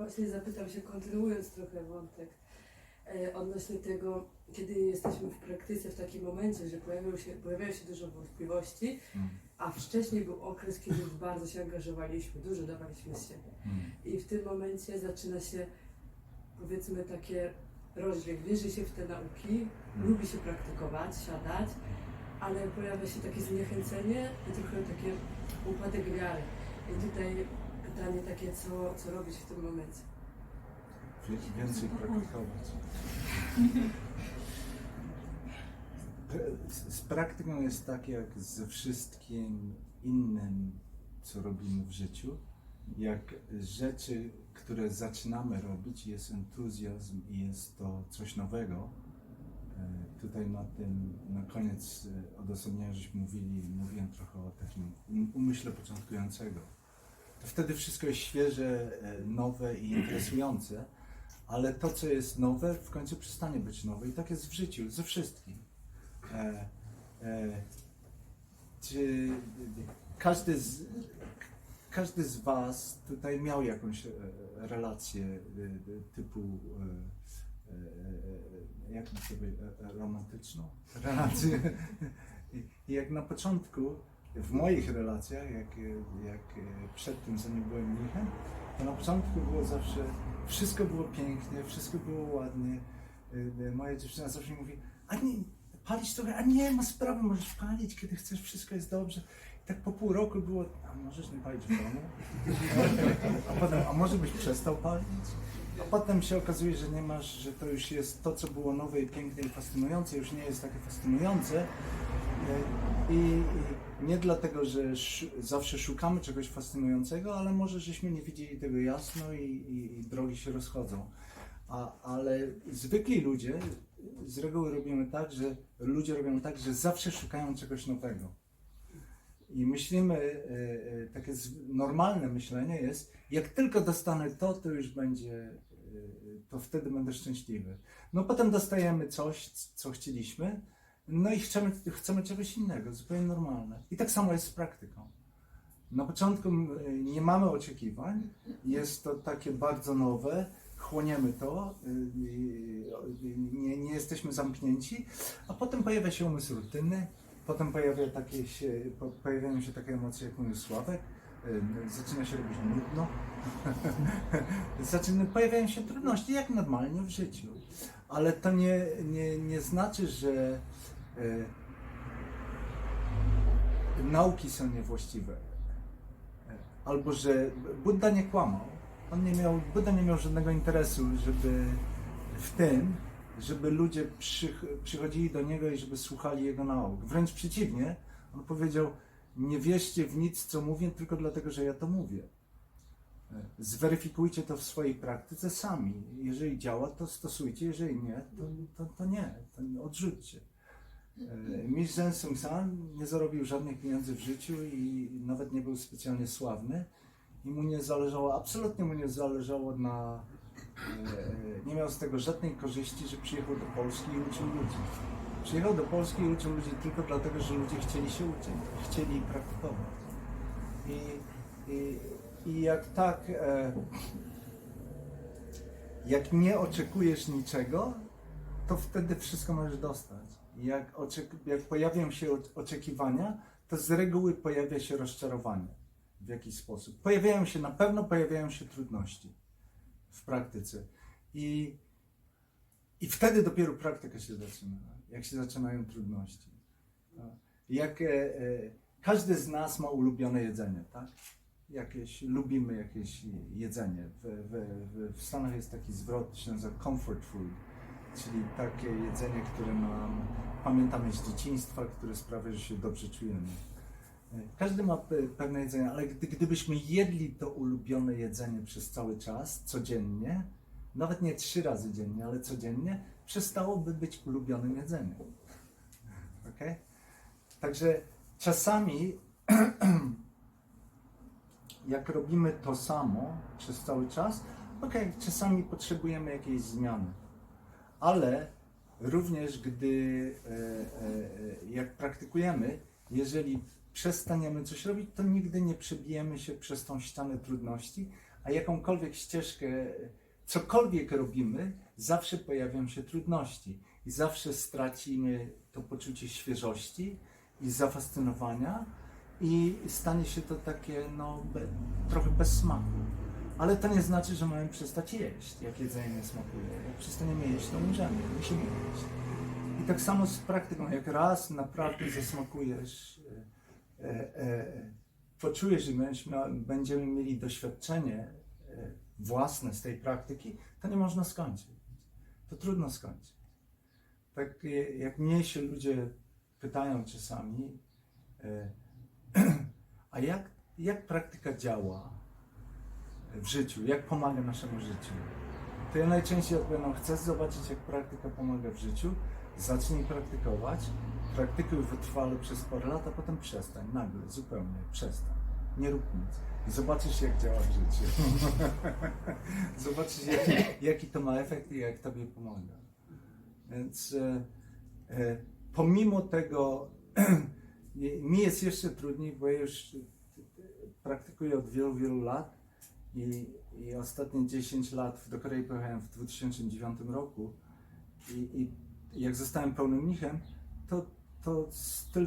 właśnie zapytam się, kontynuując trochę wątek, e, odnośnie tego, kiedy jesteśmy w praktyce w takim momencie, że pojawiają się, pojawiają się dużo wątpliwości, Mm. a wcześniej był okres, kiedy bardzo się angażowaliśmy, dużo dawaliśmy z siebie. Mm. I w tym momencie zaczyna się, powiedzmy, takie rozdźwięk. Wierzy się w te nauki, Mm. lubi się praktykować, siadać, ale pojawia się takie zniechęcenie i trochę takie upadek wiary. I tutaj pytanie takie, co, co robić w tym momencie? Wie- Więcej praktykować. Z- Z praktyką jest tak jak ze wszystkim innym, co robimy w życiu. Jak rzeczy, które zaczynamy robić, jest entuzjazm i jest to coś nowego. E, Tutaj na tym, na koniec e, odosobnienia żeśmy mówili, mówiłem trochę o takim um- umyśle początkującego. To wtedy wszystko jest świeże, e, nowe i interesujące, ale to, co jest nowe, w końcu przestanie być nowe. I tak jest w życiu, ze wszystkim. E, e, czy każdy z, każdy z Was tutaj miał jakąś relację typu, jak sobie, romantyczną? Relację. I jak na początku, w moich relacjach, jak, jak przed tym, zanim byłem mnichem, to na początku było zawsze, wszystko było pięknie, wszystko było ładnie. E, e, Moja dziewczyna zawsze mówi, a nie, palić trochę, a nie ma sprawy, możesz palić, kiedy chcesz, wszystko jest dobrze. I tak po pół roku było, a możesz nie palić w domu? A potem, a może byś przestał palić? A potem się okazuje, że nie masz, że to już jest to, co było nowe i piękne i fascynujące, już nie jest takie fascynujące. I, i nie dlatego, że sz, zawsze szukamy czegoś fascynującego, ale może żeśmy nie widzieli tego jasno i, i, i drogi się rozchodzą. A, ale zwykli ludzie z reguły robimy tak, że ludzie robią tak, że zawsze szukają czegoś nowego. I myślimy, e, e, takie normalne myślenie jest, jak tylko dostanę to, to już będzie, e, to wtedy będę szczęśliwy. No potem dostajemy coś, co chcieliśmy, no i chcemy, chcemy czegoś innego, zupełnie normalne. I tak samo jest z praktyką. Na początku m, nie mamy oczekiwań, jest to takie bardzo nowe, chłoniemy to, y, y, nie, nie jesteśmy zamknięci, a potem pojawia się umysł rutyny, potem pojawia takie się, po- pojawiają się takie emocje, jak mówił Sławek, y, zaczyna się robić nudno, zaczyna, pojawiają się trudności, jak normalnie w życiu. Ale to nie, nie, nie znaczy, że y, nauki są niewłaściwe. Albo że Buddha nie kłamał. On nie miał, Buddha nie miał żadnego interesu, żeby w tym, żeby ludzie przych, przychodzili do niego i żeby słuchali jego nauk. Wręcz przeciwnie, on powiedział: Nie wierzcie w nic, co mówię, tylko dlatego, że ja to mówię. Zweryfikujcie to w swojej praktyce sami. Jeżeli działa, to stosujcie, jeżeli nie, to, to, to nie, to odrzućcie. E, Mistrz Zen Sung San nie zarobił żadnych pieniędzy w życiu i nawet nie był specjalnie sławny. I mu nie zależało, absolutnie mu nie zależało na. e, Nie miał z tego żadnej korzyści, że przyjechał do Polski i uczył ludzi. Przyjechał do Polski i uczył ludzi tylko dlatego, że ludzie chcieli się uczyć, chcieli praktykować. I, i, i jak tak. E, jak nie oczekujesz niczego, to wtedy wszystko możesz dostać. Jak, jak pojawią się oczekiwania, to z reguły pojawia się rozczarowanie. W jakiś sposób. Pojawiają się, na pewno pojawiają się trudności w praktyce. I, i wtedy dopiero praktyka się zaczyna. Jak się zaczynają trudności. Jak e, e, każdy z nas ma ulubione jedzenie, tak? Jakieś, lubimy jakieś jedzenie. W, w, w, w Stanach jest taki zwrot, się nazywa comfort food czyli takie jedzenie, które nam pamiętamy z dzieciństwa, które sprawia, że się dobrze czujemy. Każdy ma pe- pewne jedzenie, ale gdy, gdybyśmy jedli to ulubione jedzenie przez cały czas, codziennie, nawet nie trzy razy dziennie, ale codziennie, przestałoby być ulubionym jedzeniem. Okay? Także czasami, jak robimy to samo przez cały czas, okej, czasami potrzebujemy jakiejś zmiany ale również gdy e, e, jak praktykujemy, jeżeli przestaniemy coś robić, to nigdy nie przebijemy się przez tą ścianę trudności, a jakąkolwiek ścieżkę, cokolwiek robimy, zawsze pojawią się trudności i zawsze stracimy to poczucie świeżości i zafascynowania i stanie się to takie no, trochę bez smaku. Ale to nie znaczy, że mamy przestać jeść, jak jedzenie nie smakuje. Jak przestaniemy jeść, to umrzemy, musimy jeść. I tak samo z praktyką, jak raz naprawdę zasmakujesz, e, e, e, poczujesz, że będziemy, mieli doświadczenie e, własne z tej praktyki, to nie można skończyć. To trudno skończyć. Tak jak mnie się ludzie pytają czasami, e, a jak, jak praktyka działa w życiu, jak pomaga naszemu życiu, to ja najczęściej odpowiadam, chcesz zobaczyć, jak praktyka pomaga w życiu, zacznij praktykować, praktykuj wytrwale przez parę lat, a potem przestań, nagle, zupełnie, przestań, nie rób nic. I zobaczysz, jak działa w życiu. zobaczysz, jaki, jaki to ma efekt i jak tobie pomaga. Więc e, e, pomimo tego, mi jest jeszcze trudniej, bo ja już praktykuję od wielu, wielu lat i, i ostatnie 10 lat do Korei pojechałem w 2009 roku i, i jak zostałem pełnym mnichem, to, to styl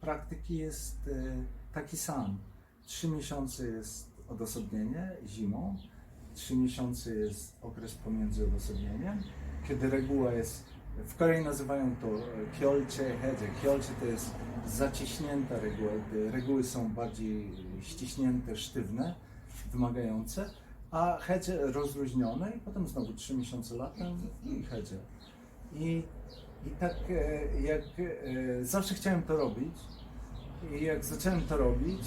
praktyki jest e, taki sam. Trzy miesiące jest odosobnienie zimą, trzy miesiące jest okres pomiędzy odosobnieniem, kiedy reguła jest, w Korei nazywają to e, kiolcze hedzie. Kiolcze to jest zaciśnięta reguła, reguły są bardziej ściśnięte, sztywne, wymagające, a hedzie rozluźnione i potem znowu trzy miesiące latem i hedzie. I, i tak e, jak e, zawsze chciałem to robić, i jak zacząłem to robić,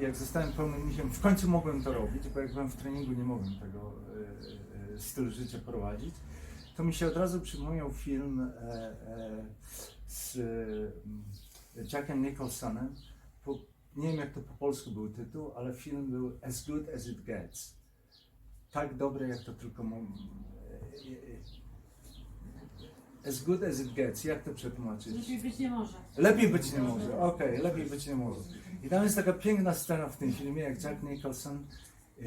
y, jak zostałem pełnym mnichem, w końcu mogłem to robić, bo jak byłem w treningu, nie mogłem tego stylu życia prowadzić, to mi się od razu przypomniał film e, e, z e, Jackiem Nicholsonem. Nie wiem jak to po polsku był tytuł, ale film był As Good As It Gets. Tak dobre jak to tylko mo- e, e, As good as it gets, jak to przetłumaczyć? Lepiej być nie może. Lepiej być nie może, okej, lepiej być nie może. I tam jest taka piękna scena w tym filmie, jak Jack Nicholson e, e,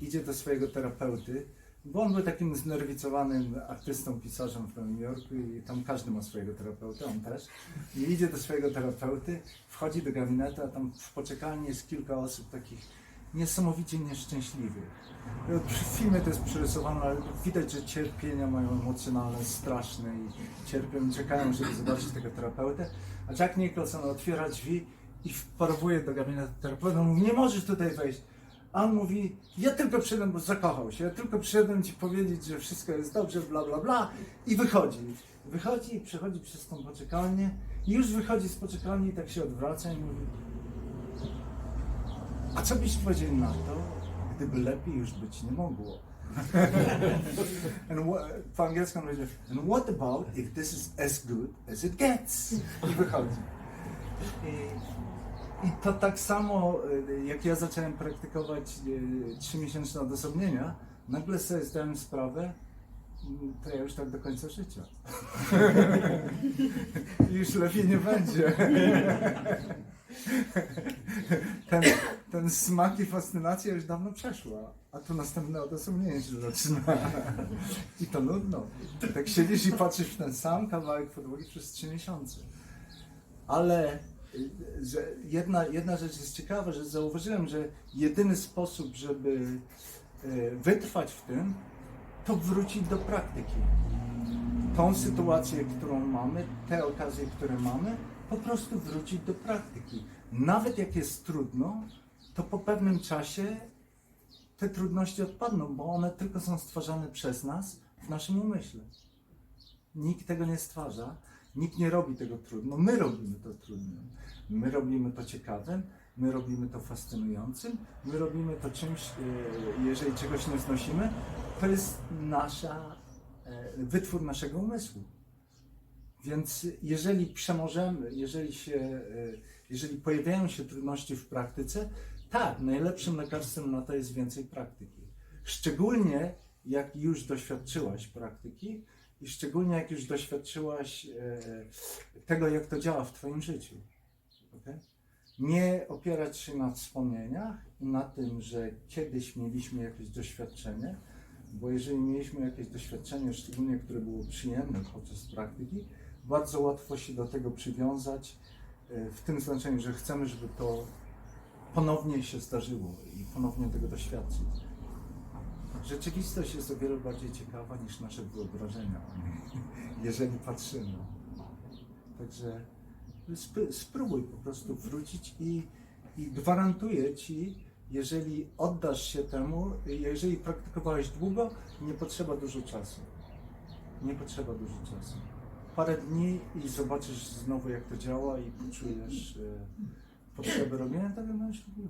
idzie do swojego terapeuty, bo on był takim znerwicowanym artystą, pisarzem w Nowym Jorku i tam każdy ma swojego terapeuta, on też. I idzie do swojego terapeuty, wchodzi do gabinetu, a tam w poczekalni jest kilka osób takich niesamowicie nieszczęśliwych. W filmie to jest przerysowane, ale widać, że cierpienia mają emocjonalne, straszne i cierpią, czekają, żeby zobaczyć tego terapeutę. A Jack Nicholson otwiera drzwi i wparowuje do gabinetu terapeuty. On mówi, nie możesz tutaj wejść. A on mówi, ja tylko przyszedłem, bo zakochał się, ja tylko przyszedłem ci powiedzieć, że wszystko jest dobrze, bla, bla, bla. I wychodzi. Wychodzi i przechodzi przez tą poczekalnię i już wychodzi z poczekalni i tak się odwraca i mówi, a co byście powiedzieli na to, gdyby lepiej już być nie mogło? And po angielsku on powiedział, and what about if this is as good as it gets? I wychodzi. I, i to tak samo, y, jak ja zacząłem praktykować y, trzymiesięczne odosobnienia, nagle sobie zdałem sprawę, mm, to ja już tak do końca życia. Już lepiej nie będzie. ten, ten smak i fascynacja już dawno przeszła, a tu następne odosobnienie się zaczyna. I to nudno. Tak siedzisz i patrzysz w ten sam kawałek podłogi przez trzy miesiące. Ale że jedna, jedna rzecz jest ciekawa, że zauważyłem, że jedyny sposób, żeby y, wytrwać w tym, to wrócić do praktyki. Tą sytuację, którą mamy, te okazje, które mamy, po prostu wrócić do praktyki. Nawet jak jest trudno, to po pewnym czasie te trudności odpadną, bo one tylko są stwarzane przez nas w naszym umyśle. Nikt tego nie stwarza, nikt nie robi tego trudno. My robimy to trudnym. My robimy to ciekawym, my robimy to fascynującym, my robimy to czymś, e, jeżeli czegoś nie znosimy, to jest nasza, e, wytwór naszego umysłu. Więc jeżeli przemożemy, jeżeli się, e, jeżeli pojawiają się trudności w praktyce, tak, najlepszym lekarstwem na to jest więcej praktyki. Szczególnie jak już doświadczyłaś praktyki i szczególnie jak już doświadczyłaś e, tego, jak to działa w Twoim życiu. Okay? nie opierać się na wspomnieniach i na tym, że kiedyś mieliśmy jakieś doświadczenie, bo jeżeli mieliśmy jakieś doświadczenie, szczególnie które było przyjemne podczas praktyki, bardzo łatwo się do tego przywiązać e, w tym znaczeniu, że chcemy, żeby to ponownie się zdarzyło i ponownie tego doświadczyć. Rzeczywistość jest o wiele bardziej ciekawa niż nasze wyobrażenia, jeżeli patrzymy. Także sp- spróbuj po prostu wrócić i, i gwarantuję Ci, jeżeli oddasz się temu, jeżeli praktykowałeś długo, nie potrzeba dużo czasu. Nie potrzeba dużo czasu. Parę dni i zobaczysz znowu jak to działa i poczujesz e, potrzebę robienia tego, będziesz robił.